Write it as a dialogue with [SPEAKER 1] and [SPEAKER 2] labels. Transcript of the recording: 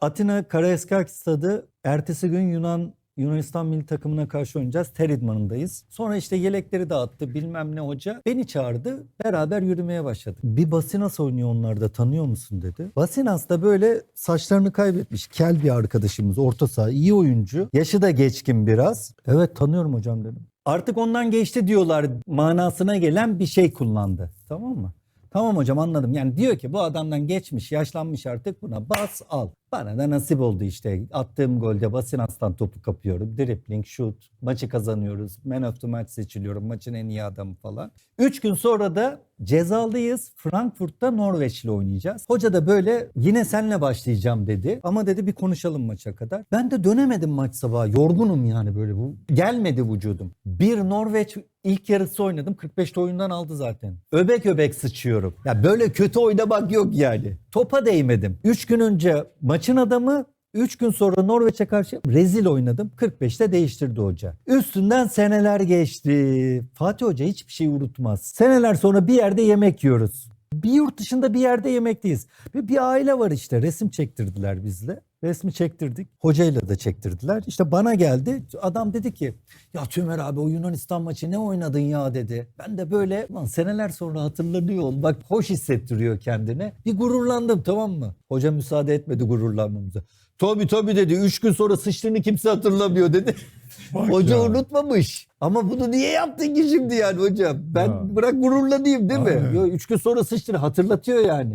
[SPEAKER 1] Atina Karaeskak stadı. Ertesi gün Yunan Yunanistan milli takımına karşı oynayacağız. Ter idmanındayız. Sonra işte yelekleri dağıttı bilmem ne hoca. Beni çağırdı. Beraber yürümeye başladık. Bir Basinas oynuyor onlarda tanıyor musun dedi. Basinas da böyle saçlarını kaybetmiş. Kel bir arkadaşımız. Orta saha. iyi oyuncu. Yaşı da geçkin biraz. Evet tanıyorum hocam dedim. Artık ondan geçti diyorlar manasına gelen bir şey kullandı. Tamam mı? Tamam hocam anladım. Yani diyor ki bu adamdan geçmiş, yaşlanmış artık buna bas al. Bana da nasip oldu işte. Attığım golde Basinas'tan topu kapıyorum. Dribbling, shoot. Maçı kazanıyoruz. Man of the match seçiliyorum. Maçın en iyi adamı falan. Üç gün sonra da cezalıyız. Frankfurt'ta Norveç'le oynayacağız. Hoca da böyle yine senle başlayacağım dedi. Ama dedi bir konuşalım maça kadar. Ben de dönemedim maç sabahı. Yorgunum yani böyle bu. Gelmedi vücudum. Bir Norveç ilk yarısı oynadım. 45'te oyundan aldı zaten. Öbek öbek sıçıyorum. Ya böyle kötü oynamak yok yani. Topa değmedim. 3 gün önce maçın adamı 3 gün sonra Norveç'e karşı rezil oynadım. 45'te değiştirdi hoca. Üstünden seneler geçti. Fatih Hoca hiçbir şey unutmaz. Seneler sonra bir yerde yemek yiyoruz. Bir yurt dışında bir yerde yemekteyiz. Ve bir aile var işte resim çektirdiler bizle. Resmi çektirdik. Hocayla da çektirdiler. İşte bana geldi. Adam dedi ki ya Tümer abi o Yunanistan maçı ne oynadın ya dedi. Ben de böyle lan seneler sonra hatırlanıyor. Bak hoş hissettiriyor kendine. Bir gururlandım tamam mı? Hoca müsaade etmedi gururlanmamıza. Tabii tabii dedi. Üç gün sonra sıçtığını kimse hatırlamıyor dedi.
[SPEAKER 2] Bak
[SPEAKER 1] Hoca
[SPEAKER 2] ya.
[SPEAKER 1] unutmamış. Ama bunu niye yaptın ki şimdi yani hocam? Ben
[SPEAKER 2] Ya.
[SPEAKER 1] bırak gururlanayım değil mi?
[SPEAKER 2] Aynen.
[SPEAKER 1] Yo, üç gün sonra sıçtığını hatırlatıyor yani.